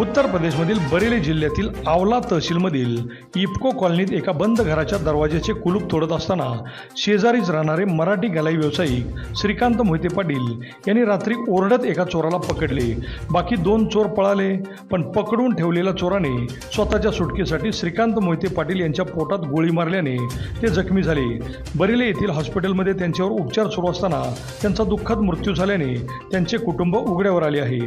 उत्तर प्रदेशमधील बरेली जिल्ह्यातील आवला तहसीलमधील इफको कॉलनीत एका बंद घराच्या दरवाजाचे कुलूप तोडत असताना शेजारीच राहणारे मराठी गलाई व्यावसायिक श्रीकांत मोहिते पाटील यांनी रात्री ओरडत एका चोराला पकडले. बाकी दोन चोर पळाले पण पकडून ठेवलेल्या चोराने स्वतःच्या सुटकेसाठी श्रीकांत मोहिते पाटील यांच्या पोटात गोळी मारल्याने ते जखमी झाले. बरेली येथील हॉस्पिटलमध्ये त्यांच्यावर उपचार सुरू असताना त्यांचा दुःखद मृत्यू झाल्याने त्यांचे कुटुंब उघड्यावर आले आहे.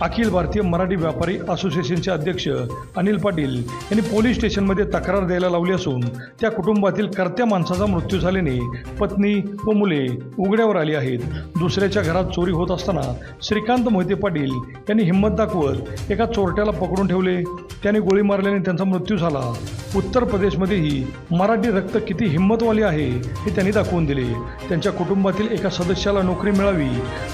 अखिल भारतीय मराठी व्यापारी असोसिएशनचे अध्यक्ष अनिल पाटील यांनी पोलीस स्टेशनमध्ये तक्रार द्यायला लावली असून त्या कुटुंबातील कर्त्या माणसाचा मृत्यू झाल्याने पत्नी व मुले उघड्यावर आली आहेत. दुसऱ्याच्या घरात चोरी होत असताना श्रीकांत मोहिते पाटील यांनी हिंमत दाखवत एका चोरट्याला पकडून ठेवले. त्याने गोळी मारल्याने त्यांचा मृत्यू झाला. उत्तर प्रदेशमध्येही मराठी रक्त किती हिंमतवाली आहे हे त्यांनी दाखवून दिले. त्यांच्या कुटुंबातील एका सदस्याला नोकरी मिळावी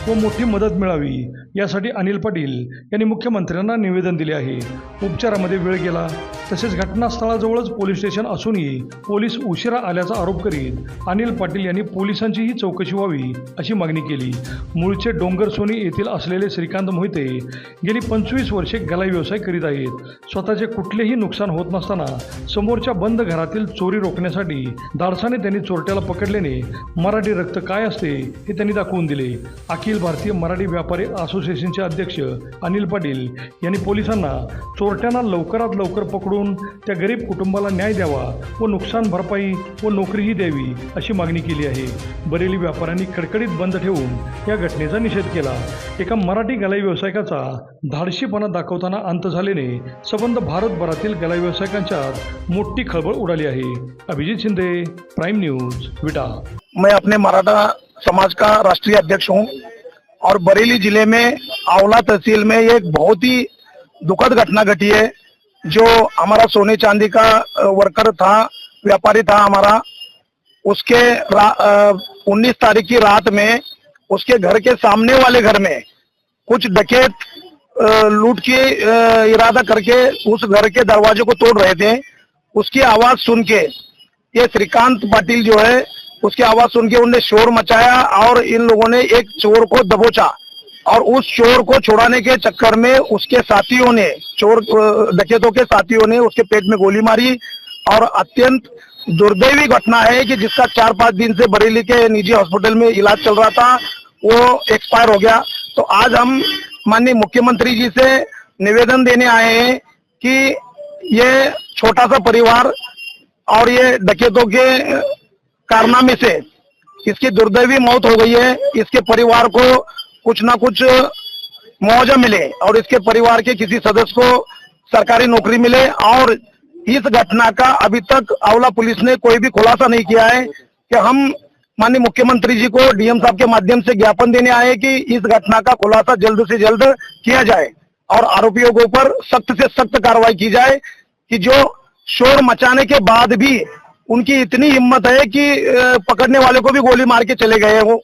व मोठी मदत मिळावी यासाठी अनिल पाटील यांनी मुख्यमंत्र्यांना निवेदन दिले आहे. उपचारामध्ये वेळ गेला तसेच घटनास्थळाजवळच पोलीस स्टेशन असूनही पोलीस उशिरा आल्याचा आरोप करीत अनिल पाटील यांनी पोलिसांचीही चौकशी व्हावी अशी मागणी केली. मूळचे डोंगर सोनी येथील असलेले श्रीकांत मोहिते गेली पंचवीस वर्षे गलाई व्यवसाय करीत आहेत. स्वतःचे कुठलेही नुकसान होत नसताना समोरच्या बंद घरातील चोरी रोखण्यासाठी धाडसाने त्यांनी चोरट्याला पकडल्याने मराठी रक्त काय असते हे त्यांनी दाखवून दिले. अखिल भारतीय मराठी व्यापारी असोसिएशनचे अध्यक्ष अनिल पाटील यांनी पोलिसांना चोरट्यांना लवकरात लवकर पकडून त्या गरीब कुटुंबाला न्याय द्यावा व नुकसान भरपाई व नोकरीही द्यावी अशी मागणी केली आहे. बरेली व्यापाऱ्यांनी कडकडीत बंद ठेवून या घटनेचा निषेध केला. एका मराठी गलाई व्यावसायिकाचा धाडशीपणा दाखवताना अंत झाल्याने संबंध भारतभरातील गलाई व्यावसायिकांच्या मोठी खळबळ उडाली आहे. Abhijit Shinde prime news Vita. मैं अपने मराठा समाज का राष्ट्रीय अध्यक्ष हूँ और बरेली ज़िले में आंवला तहसील में एक बहुत ही दुखद घटना घटी है, जो हमारा सोने चांदी का वर्कर था, व्यापारी था हमारा। उसके उन्नीस तारीख की रात में उसके घर के सामने वाले घर में कुछ डकैत लूट की इरादा करके उस घर के दरवाजे को तोड़ रहे थे। उसकी आवाज़ सुन के, ये श्रीकांत पाटिल जो है, उसकी आवाज़ सुन के उनने शोर मचाया और इन लोगों ने एक चोर को दबोचा। और उस चोर को छुड़ाने के चक्कर में उसके साथियों ने, चोर डकैतों के साथियों ने उसके पेट में गोली मारी। और अत्यंत दुर्दैवी घटना है कि जिसका चार पाँच दिन से बरेली के निजी हॉस्पिटल में इलाज चल रहा था, वो एक्सपायर हो गया। तो आज हम माननीय मुख्यमंत्री जी से निवेदन देने आए हैं कि ये छोटा सा परिवार और ये डकैतों के कारनामे से इसकी दुर्दैवी मौत हो गई है। इसके परिवार को कुछ ना कुछ मुआवजा मिले और इसके परिवार के किसी सदस्य को सरकारी नौकरी मिले और इस घटना का अभी तक आंवला पुलिस ने कोई भी खुलासा नहीं किया है कि हम माननीय मुख्यमंत्री जी को डीएम साहब के माध्यम से ज्ञापन देने आए कि इस घटना का खुलासा जल्द से जल्द किया जाए। और आरोपियों के ऊपर सख्त से सख्त कार्रवाई की जाए कि जो शोर मचाने के बाद भी उनकी इतनी हिम्मत है कि पकड़ने वाले को भी गोली मार के चले गए हैं। वो